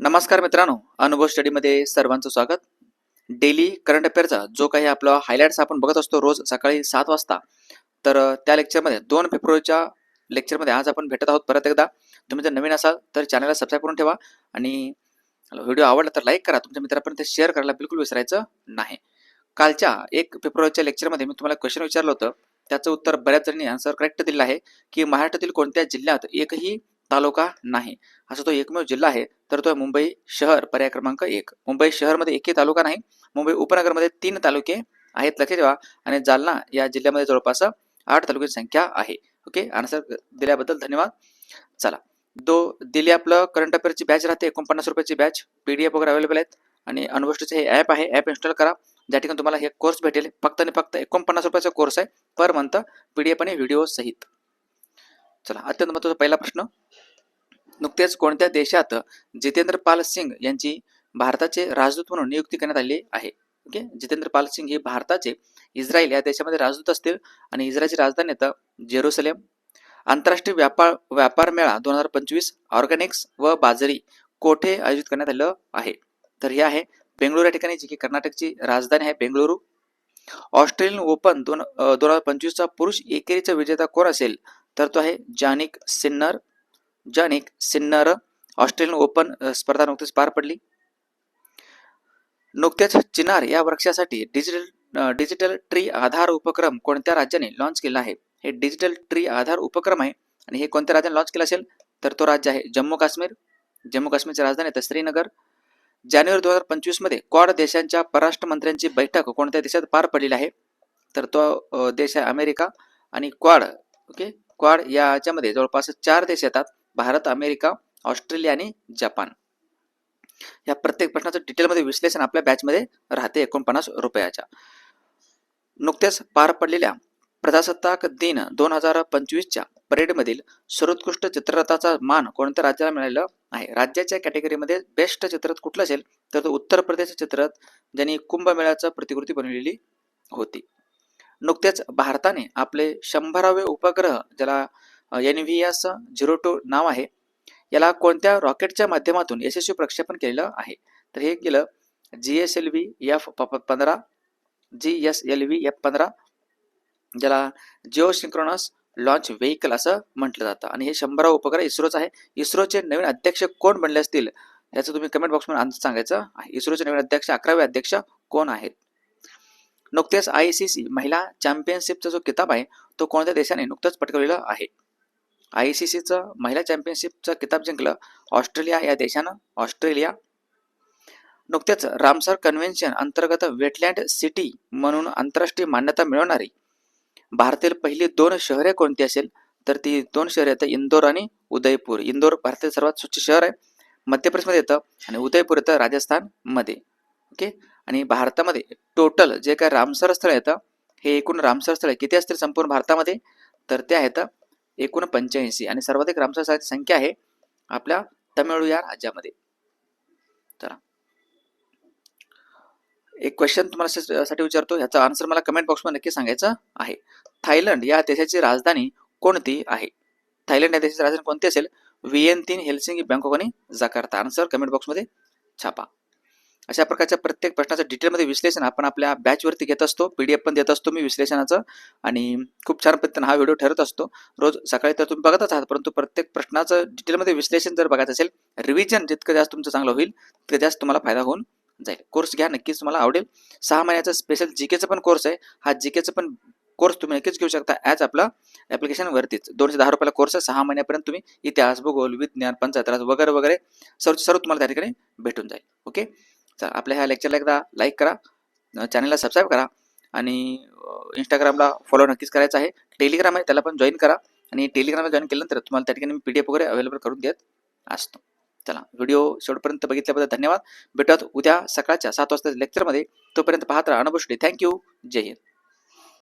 नमस्कार मित्रांनो अनुभव स्टडीमध्ये सर्वांचं स्वागत. डेली करंट अफेअरचा जो काही आपला हायलाइट्स आपण बघत असतो रोज सकाळी सात वाजता तर त्या लेक्चरमध्ये दोन फेब्रुवारीच्या लेक्चरमध्ये आज आपण भेटत आहोत परत एकदा. तुम्ही जर नवीन असाल तर चॅनलला सबस्क्राईब करून ठेवा आणि व्हिडिओ आवडला तर लाईक करा. तुमच्या मित्रापर्यंत शेअर करायला बिलकुल विसरायचं नाही. कालच्या एक फेब्रुवारीच्या लेक्चरमध्ये मी तुम्हाला क्वेश्चन विचारलं होतं. त्याचं उत्तर बऱ्याच जणांनी आन्सर करेक्ट दिलं आहे की महाराष्ट्रातील कोणत्या जिल्ह्यात एकही तालुका नाही. असा तो एकमेव जिल्हा आहे. तर तो आहे मुंबई शहर. पर्याय क्रमांक एक. मुंबई शहरमध्ये एकही तालुका नाही. मुंबई उपनगरमध्ये तीन तालुके आहेत लक्षात ठेवा. आणि जालना या जिल्ह्यामध्ये जवळपास आठ तालुक्यांची संख्या आहे. ओके? आन्सर दिल्याबद्दल धन्यवाद. चला. दो दिली आपलं करंट अफेअरची बॅच राहते. एकोणपन्नास रुपयाची बॅच पी डी एफ वगैरे अवेलेबल आहेत. आणि अनवष्टीचे हे ॲप आहे. ॲप इन्स्टॉल करा. ज्या ठिकाणी तुम्हाला हे कोर्स भेटेल. फक्त आणि फक्त एकोणपन्नास रुपयाचा कोर्स आहे. पर मंथ पीडीएफ आणि व्हिडिओ सहित. चला. अत्यंत महत्त्वाचा पहिला प्रश्न. नुकतेच कोणत्या देशात जितेंद्र पाल सिंग यांची भारताचे राजदूत म्हणून नियुक्ती करण्यात आली आहे? ओके? जितेंद्र पाल सिंग हे भारताचे इस्रायल या देशामध्ये राजदूत असतील आणि इस्रायलची राजधानी आता जेरुसलेम. आंतरराष्ट्रीय व्यापार व्यापार मेळा दोन हजार पंचवीस ऑर्गॅनिक्स व बाजरी कोठे आयोजित करण्यात आलं आहे? तर हे आहे बेंगळुरू या ठिकाणी जी की कर्नाटकची राजधानी आहे बेंगळुरू ऑस्ट्रेलियन ओपन दोन दोन हजार पंचवीसचा पुरुष एकेरीचा विजेता कोण असेल? तर तो आहे Jannik Sinner. Jannik Sinner Australian Open स्पर्धा नुकतीच पार पडली. नुकत्याच चिनार या वृक्षासाठी डिजिटल डिजिटल ट्री आधार उपक्रम कोणत्या राज्याने लॉन्च केला आहे? हे डिजिटल ट्री आधार उपक्रम आहे आणि हे कोणत्या राज्याने लॉन्च केलं असेल? तर तो राज्य आहे जम्मू काश्मीर. जम्मू काश्मीरची राजधानी तर श्रीनगर. जानेवारी दोन हजार पंचवीसमध्ये क्वाड देशांच्या परराष्ट्र मंत्र्यांची बैठक कोणत्या देशात पार पडलेली आहे? तर तो देश आहे अमेरिका आणि क्वाड ओके? क्वाड याच्यामध्ये जवळपास चार देश येतात. भारत अमेरिका ऑस्ट्रेलिया आणि जपान. या प्रत्येक प्रश्नाचं डिटेलमध्ये विश्लेषण आपल्या बॅचमध्ये राहते एकोणपन्नास रुपयाच्या. नुकत्याच पार पडलेल्या प्रजासत्ताक दिन दोन हजार पंचवीसच्या परेडमधील सर्वोत्कृष्ट चित्ररथाचा मान कोणत्या राज्याला मिळालेलं आहे? राज्याच्या कॅटेगरीमध्ये बेस्ट चित्ररथ कुठलं असेल? तर तो उत्तर प्रदेश चित्ररथ ज्यांनी कुंभमेळ्याचा प्रतिकृती बनवलेली होती. नुकत्याच भारताने आपले शंभरावे उपग्रह ज्याला N V S zero two नाव आहे. याला कोणत्या रॉकेटच्या माध्यमातून यशस्वी प्रक्षेपण केलेलं आहे? तर हे केलं G S L V F पंधरा G S L V F पंधरा ज्याला जिओ सिंक्रोनस लॉन्च व्हेकल असं म्हटलं जातं. आणि हे शंभरा उपग्रह इस्रोचं आहे. इस्रोचे नवीन अध्यक्ष कोण बनले असतील? याचं तुम्ही कमेंट बॉक्समध्ये आन्सर सांगायचं आहे. इस्रोचे नवीन अध्यक्ष अकरावे अध्यक्ष कोण आहेत? नुकतेच आय सी सी महिला चॅम्पियनशिपचा जो किताब आहे तो कोणत्या देशाने नुकतंच पटकवलेला आहे? आय सी सीचं महिला चॅम्पियनशिपचं किताब जिंकलं ऑस्ट्रेलिया या देशानं. ऑस्ट्रेलिया. नुकतेच रामसर कन्व्हेन्शन अंतर्गत वेटलँड सिटी म्हणून आंतरराष्ट्रीय मान्यता मिळवणारी. भारतातील पहिली दोन शहरे कोणती असेल? तर ती दोन शहरे आहेत इंदोर आणि उदयपूर. इंदोर भारतातील सर्वात स्वच्छ शहर आहे मध्य प्रदेशमध्ये येतं आणि उदयपूर येतं राजस्थानमध्ये. ओके? आणि भारतामध्ये टोटल जे काय रामसर स्थळ येतं हे एकूण रामसर स्थळ किती असतील? संपूर्ण भारतामध्ये? तर ते आहेत एकूण पंच्याऐंशी आणि सर्वाधिक रामसर संख्या आहे आपल्या तमिळनाडू या राज्यामध्ये. चला. एक क्वेश्चन तुम्हाला साठी विचारतो. ह्याचा आन्सर मला कमेंट बॉक्समध्ये नक्की सांगायचं आहे. थायलंड या देशाची राजधानी कोणती आहे? थायलंड या देशाची राजधानी कोणती असेल? व्हिएन तीन हेल्सिंग बँकॉक आणि जाकार्ता. आन्सर कमेंट बॉक्समध्ये छापा. अशा प्रकारच्या प्रत्येक प्रश्नाचं डिटेलमध्ये विश्लेषण आपण आपल्या बॅचवरती घेत असतो. पी डी एफ पण देत असतो मी विश्लेषणाचं. आणि खूप छान पद्धतीनं हा व्हिडिओ ठरत असतो. रोज सकाळी तर तुम्ही बघतच आहात परंतु प्रत्येक प्रश्नाचं डिटेलमध्ये विश्लेषण जर बघायचं असेल रिव्हिजन जितकं जास्त तुमचं चांगलं होईल तितकं जास्त तुम्हाला फायदा होऊन जाईल. कोर्स घ्या नक्कीच तुम्हाला आवडेल. सहा महिन्याचा स्पेशल जी केचा पण कोर्स आहे. हा जी केचा पण कोर्स तुम्ही नक्कीच घेऊ शकता ॲज आपला ॲप्लिकेशनवरतीच दोनशे दहा रुपयाला कोर्स आहे. सहा महिन्यापर्यंत तुम्ही इतिहास भूगोल विज्ञान पंचायत राज वगैरे वगैरे सर्व सर्व तुम्हाला त्या ठिकाणी भेटून जाईल. ओके चला आपल्या ह्या लेक्चरला एकदा लाईक करा चॅनलला सबस्क्राईब करा आणि इंस्टाग्रामला फॉलो नक्कीच करायचं आहे. टेलिग्राम आहे त्याला पण जॉईन करा आणि टेलिग्रामला जॉईन केल्यानंतर तुम्हाला त्या ठिकाणी मी पी डी एफ वगैरे अवेलेबल करून देत असतो. चला व्हिडिओ शेवटपर्यंत बघितल्याबद्दल धन्यवाद. भेटत उद्या सकाळच्या सात वाजता लेक्चरमध्ये तोपर्यंत पाहत राहा अनुभव थँक्यू जय हिंद.